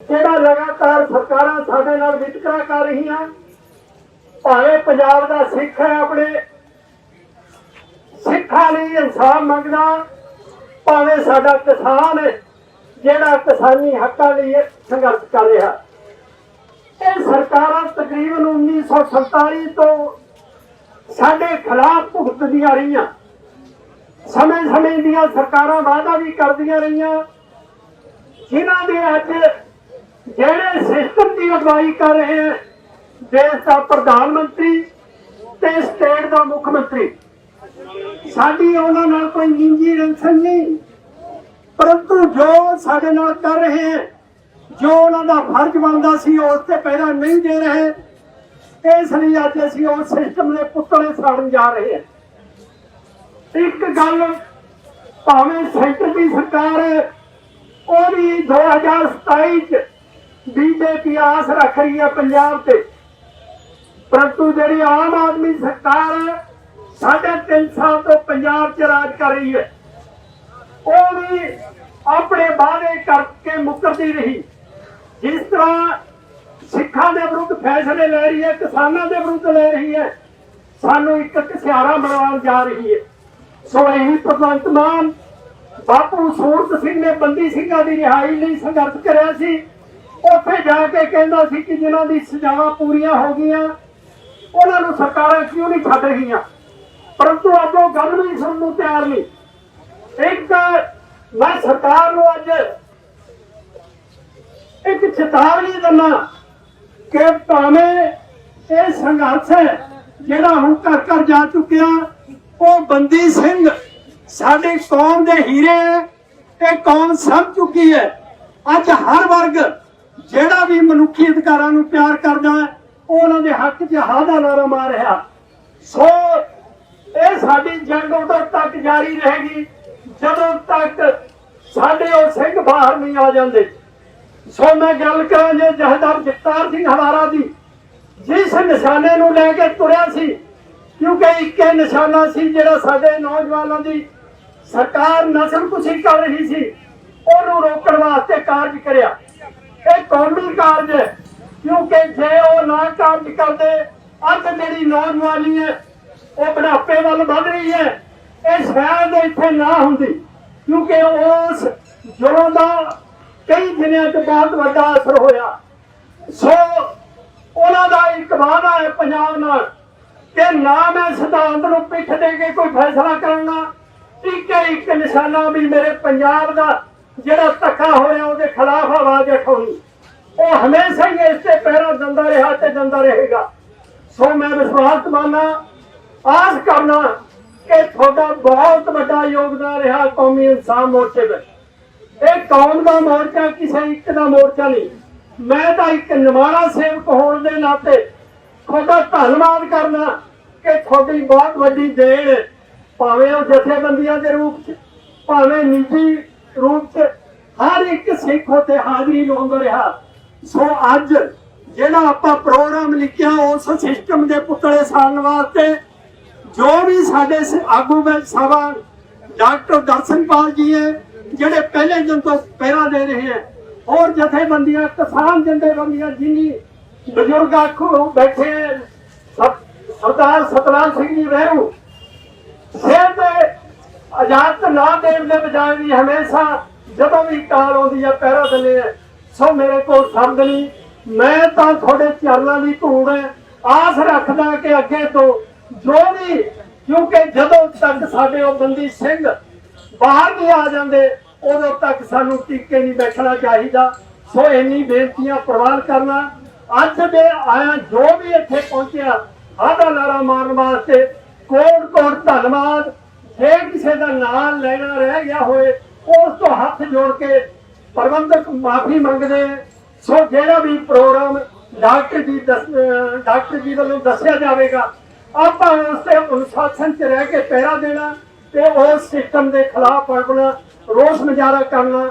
ਜਿਹੜਾ ਲਗਾਤਾਰ ਸਰਕਾਰਾਂ ਸਾਡੇ ਨਾਲ ਵਿਤਕਰਾ ਕਰ ਰਹੀਆਂ, ਭਾਵੇਂ ਪੰਜਾਬ ਦਾ ਸਿੱਖ ਹੈ ਆਪਣੇ, ਸਿੱਖਾਂ ਲਈ ਇਨਸਾਫ ਮੰਗਦਾ, ਭਾਵੇਂ ਸਾਡਾ ਕਿਸਾਨ ਹੈ, ਜਿਹੜਾ ਕਿਸਾਨੀ ਹੱਕਾਂ ਲਈ ਸੰਘਰਸ਼ ਕਰ ਰਿਹਾ। ਇਹ ਸਰਕਾਰਾਂ ਤਕਰੀਬਨ 1947 ਤੋਂ ਸਾਡੇ ਖਿਲਾਫ ਭੁਗਤਦੀਆਂ ਰਹੀਆਂ। ਸਮੇਂ-ਸਮੇਂ ਦੀਆਂ ਸਰਕਾਰਾਂ ਵਾਅਦਾ ਵੀ ਕਰਦੀਆਂ ਰਹੀਆਂ। ਜਿਨ੍ਹਾਂ ਦੇ ਅੱਜ ਜਿਹੜੇ ਸਿਸਟਮ ਦੀ ਅਗਵਾਈ ਕਰ ਰਹੇ ਹੈ, ਦੇਸ਼ ਦਾ ਪ੍ਰਧਾਨ ਮੰਤਰੀ ਤੇ ਸਟੇਟ ਦਾ ਮੁੱਖ ਮੰਤਰੀ। ਸਾਡੀ ਉਹਨਾਂ ਨਾਲ ਕੋਈ ਨਿੱਜੀ ਰੰਸਨ ਨਹੀਂ, ਪਰੰਤੂ ਜੋ ਸਾਡੇ ਨਾਲ ਕਰ ਰਹੇ ਹੈ, ਜੋ ਉਹਨਾਂ ਦਾ ਫਰਜ਼ ਬਣਦਾ ਸੀ ਉਸ ਤੇ ਪਹਿਰਾ ਨਹੀਂ ਦੇ ਰਹੇ, ਇਸ ਲਈ ਅੱਜ ਅਸੀਂ ਉਸ ਸਿਸਟਮ ਦੇ ਪੁੱਤਲੇ ਸਾੜਨ ਜਾ ਰਹੇ ਹਾਂ। ਇੱਕ ਗੱਲ ਭਾਵੇਂ ਸੈਂਟਰ ਦੀ ਸਰਕਾਰ ਹੈ ਉਹ ਵੀ 2027 ਚ ਬੀਜੇਪੀ ਆਸ ਰੱਖ ਰਹੀ ਹੈ ਪੰਜਾਬ ਤੇ? ਪਰੰਤੂ ਜਿਹੜੀ ਆਮ ਆਦਮੀ ਸਰਕਾਰ ਹੈ ਸਾਢੇ ਤਿੰਨ ਸਾਲ ਤੋਂ ਪੰਜਾਬ 'ਚ ਰਾਜ ਕਰ ਰਹੀ ਹੈ, ਉਹ ਵੀ ਆਪਣੇ ਵਾਅਦੇ ਕਰਕੇ ਮੁੱਕਰਦੀ ਰਹੀ। ਜਿਸ ਤਰ੍ਹਾਂ ਸਿੱਖਾਂ ਦੇ ਵਿਰੁੱਧ ਫੈਸਲੇ ਲੈ ਰਹੀ ਹੈ, ਕਿਸਾਨਾਂ ਦੇ ਵਿਰੁੱਧ ਲੈ ਰਹੀ ਹੈ, ਸਾਨੂੰ ਇੱਕ ਕਿਸਿਆਰਾ ਬਣਾਉਣ ਜਾ ਰਹੀ ਹੈ। ਸੋ ਇਹੀ ਭਗਵੰਤ ਮਾਨ ਬਾਪੂ ਸੂਰਤ ਸਿੰਘ ਨੇ ਬੰਦੀ ਸਿੰਘਾਂ ਦੀ ਰਿਹਾਈ ਲਈ ਸੰਘਰਸ਼ ਕਰਿਆ ਸੀ। ਉੱਥੇ ਜਾ ਕੇ ਕਹਿੰਦਾ ਸੀ ਕਿ ਜਿਨ੍ਹਾਂ ਦੀ ਸਜ਼ਾਵਾਂ ਪੂਰੀਆਂ ਹੋ ਗਈਆਂ, ਉਹਨਾਂ ਨੂੰ ਸਰਕਾਰਾਂ ਕਿਉਂ ਨਹੀਂ ਛੱਡ ਰਹੀਆਂ? ਪਰੰਤੂ ਅੱਜ ਉਹ ਗੱਲ ਵੀ ਸੁਣਨ ਨੂੰ ਤਿਆਰ ਨਹੀਂ। ਇੱਕ ਮੈਂ ਸਰਕਾਰ ਨੂੰ ਅੱਜ ਇੱਕ ਚੇਤਾਵਨੀ ਦਿੰਦਾ ਕਿ ਭਾਵੇਂ ਇਹ ਸੰਘਰਸ਼ ਹੈ, ਜਿਹੜਾ ਹੁਣ ਘਰ ਘਰ ਜਾ ਚੁੱਕਿਆ, ਉਹ ਬੰਦੀ ਸਿੰਘ ਸਾਡੀ ਕੌਮ ਦੇ ਹੀਰੇ ਹੈ, ਇਹ ਕੌਮ ਸਮਝ ਚੁੱਕੀ ਹੈ। ਅੱਜ ਹਰ ਵਰਗ ਜਿਹੜਾ ਵੀ ਮਨੁੱਖੀ ਅਧਿਕਾਰਾਂ ਨੂੰ ਪਿਆਰ ਕਰਦਾ ਹੈ, ਉਹ ਉਹਨਾਂ ਦੇ ਹੱਕ 'ਚ ਹਾਂ ਦਾ ਨਾਰਾ ਮਾਰ ਰਿਹਾ। ਸੋ ਇਹ ਸਾਡੀ ਜੰਗ ਉਦੋਂ ਤੱਕ ਜਾਰੀ ਰਹੇਗੀ, ਜਦੋਂ ਤੱਕ ਸਾਡੇ ਉਹ ਸਿੰਘ ਬਾਹਰ ਨਹੀਂ ਆ ਜਾਂਦੇ। ਸੋ ਮੈਂ ਗੱਲ ਕਰਾਂ ਜੇ ਜਹਦਾਰ ਜਗਤਾਰ ਸਿੰਘ ਹਵਾਰਾ ਦੀ, ਜਿਸ ਨਿਸ਼ਾਨੇ ਨੂੰ ਲੈ ਕੇ ਤੁਰਿਆ ਸੀ, ਕਿਉਂਕਿ ਇੱਕੇ ਨਿਸ਼ਾਨਾ ਸੀ ਜਿਹੜਾ ਸਾਡੇ ਨੌਜਵਾਨਾਂ ਦੀ ਸਰਕਾਰ ਨਸਲ ਕੁਸ਼ੀ ਕਰ ਰਹੀ ਸੀ, ਉਹਨੂੰ ਰੋਕਣ ਵਾਸਤੇ ਕਾਰਜ ਕਰਿਆ। ਇਹ ਕੌਮੀ ਕਾਰਜ ਹੈ। ਕਿਉਂਕਿ ਜੇ ਉਹ ਨਾ ਕਾਰਜ ਕਰਦੇ ਅੱਜ ਜਿਹੜੀ ਨੌਜਵਾਨੀ ਹੈ, ਉਹ ਬੁਢਾਪੇ ਵੱਲ ਵੱਧ ਰਹੀ ਹੈ। ਇਹ ਸ਼ਾਇਦ ਇੱਥੇ ਨਾ ਹੁੰਦੀ। ਕਿਉਂਕਿ ਉਸ ਜੁਰਮ ਦਾ ਕਈ ਦਿਨਾਂ ਤੋਂ ਬਹੁਤ ਵੱਡਾ ਅਸਰ ਹੋਇਆ। ਸੋ ਉਹਨਾਂ ਦਾ ਇੱਕ ਵਾਅਦਾ ਹੈ ਪੰਜਾਬ ਨਾਲ ਕਿ ਨਾ ਮੈਂ ਸਿਧਾਂਤ ਨੂੰ ਪਿੱਠ ਦੇ ਕੇ ਕੋਈ ਫੈਸਲਾ ਕਰਨਾ ਇੱਕ ਇੱਕ ਨਿਸ਼ਾਨਾ ਵੀ ਮੇਰੇ ਪੰਜਾਬ ਦਾ ਜਿਹੜਾ ਧੱਕਾ ਹੋ ਰਿਹਾ ਉਹਦੇ ਖਿਲਾਫ ਆਵਾਜ਼ ਉਠਾਉਣੀ। ਉਹ ਹਮੇਸ਼ਾ ਹੀ ਇਸ ਤੇ ਪਹਿਰਾ ਦਿੰਦਾ ਰਿਹਾ ਤੇ ਦਿੰਦਾ ਰਹੇਗਾ। ਸੋ ਮੈਂ ਵਿਸ਼ਵਾਸ ਮੰਨਦਾ ਆਸ ਕਰਨਾ ਕਿ ਤੁਹਾਡਾ ਬਹੁਤ ਵੱਡਾ ਯੋਗਦਾਨ ਰਿਹਾ ਕੌਮੀ ਇਨਸਾਨ ਮੋਰਚੇ ਵਿੱਚ। ਇਹ ਕੌਮ ਦਾ ਮੋਰਚਾ ਕਿਸੇ ਇੱਕ ਦਾ ਮੋਰਚਾ ਨਹੀਂ। ਮੈਂ ਤਾਂ ਇੱਕ ਨਿਮਾਣਾ ਸੇਵਕ ਹੋਣ ਦੇ ਨਾਤੇ ਤੁਹਾਡਾ ਧੰਨਵਾਦ ਕਰਨਾ ਕਿ ਤੁਹਾਡੀ ਬਹੁਤ ਵੱਡੀ ਦੇਣ ਹੈ। ਭਾਵੇਂ ਉਹ ਜਥੇਬੰਦੀਆਂ ਦੇ ਰੂਪ ਚ, ਭਾਵੇਂ ਨਿੱਜੀ ਰੂਪ ਚ ਹਰ ਇੱਕ ਸਿੱਖ ਉੱਤੇ ਹਾਜ਼ਰੀ ਲਾਉਂਦਾ ਰਿਹਾ। ਸੋ ਅੱਜ ਜਿਹੜਾ ਆਪਾਂ ਪ੍ਰੋਗਰਾਮ ਲਿਖਿਆ, ਉਸ ਸਿਸਟਮ ਦੇ ਪੁਤਲੇ ਸਾੜਨ ਵਾਸਤੇ ਜੋ ਵੀ ਸਾਡੇ ਆਗੂ ਵਿੱਚ ਸਭਾ ਡਾਕਟਰ ਦਰਸ਼ਨਪਾਲ ਜੀ ਹੈ, ਜਿਹੜੇ ਪਹਿਲੇ ਦਿਨ ਤੋਂ ਪਹਿਰਾ ਦੇ ਰਹੇ ਹੈ, ਹੋਰ ਜਥੇਬੰਦੀਆਂ, ਕਿਸਾਨ ਜਥੇਬੰਦੀਆਂ ਜਿਨੀ ਬਜ਼ੁਰਗ ਆਖੋ ਬੈਠੇ ਸਰਦਾਰ ਸਤਨਾਮ ਸਿੰਘ ਜੀ ਵਹਿਰੂ ਸਿਰ ਤੇ ਆਜ਼ਾਦ ਨਾ ਦੇਣ ਦੇ ਬਜਾਏ ਵੀ ਹਮੇਸ਼ਾ, ਜਦੋਂ ਵੀ ਕਾਰ ਆਉਂਦੀ ਹੈ ਪਹਿਰਾ ਦਿੰਦੇ ਸੋ ਮੇਰੇ ਕੋਲ ਸ਼ਬਦ ਨਹੀਂ ਮੈਂ ਤਾਂ ਤੁਹਾਡੇ ਚਰਨਾਂ ਦੀ ਧੂੜ ਹੈ। ਆਸ ਰੱਖਦਾ ਕਿ ਅੱਗੇ ਤੋਂ ਜੋ ਵੀ, ਕਿਉਂਕਿ ਜਦੋਂ ਤੱਕ ਸਾਡੇ ਉਹ ਬੰਦੀ ਸਿੰਘ ਬਾਹਰ ਨਹੀਂ ਆ ਜਾਂਦੇ, ਉਦੋਂ ਤੱਕ ਸਾਨੂੰ ਟਿੱਕੇ ਨਹੀਂ ਬੈਠਣਾ ਚਾਹੀਦਾ। ਸੋ ਇੰਨੀ ਬੇਨਤੀਆਂ ਪ੍ਰਵਾਨ ਕਰਨਾ। ਅੱਜ ਦੇ ਆਇਆ, ਜੋ ਵੀ ਇੱਥੇ ਪਹੁੰਚਿਆ ਆਦਾ ਨਾਰਾ ਮਾਰਨ ਵਾਸਤੇ ਕੋਟ ਕੋਟ ਧੰਨਵਾਦ। ਜੇ ਕਿਸੇ ਦਾ ਨਾਮ ਲੈਣਾ ਰਹਿ ਗਿਆ ਹੋਵੇ ਉਸ ਤੋਂ ਹੱਥ ਜੋੜ ਕੇ ਪ੍ਰਬੰਧਕ ਮਾਫੀ ਮੰਗਦੇ ਹੈ। ਸੋ ਜਿਹੜਾ ਵੀ ਪ੍ਰੋਗਰਾਮ ਡਾਕਟਰ ਜੀ ਦੱਸ- ਡਾਕਟਰ ਜੀ ਵੱਲੋਂ ਦੱਸਿਆ ਜਾਵੇਗਾ, ਆਪਾਂ ਉਸ ਤੇ ਅਨੁਸ਼ਾਸਨ ਚ ਰਹਿ ਕੇ ਪਹਿਰਾ ਦੇਣਾ ਤੇ ਉਸ ਸਿਸਟਮ ਦੇ ਖਿਲਾਫ ਆਪਣਾ ਰੋਸ ਮੁਜ਼ਾਹਰਾ ਕਰਨਾ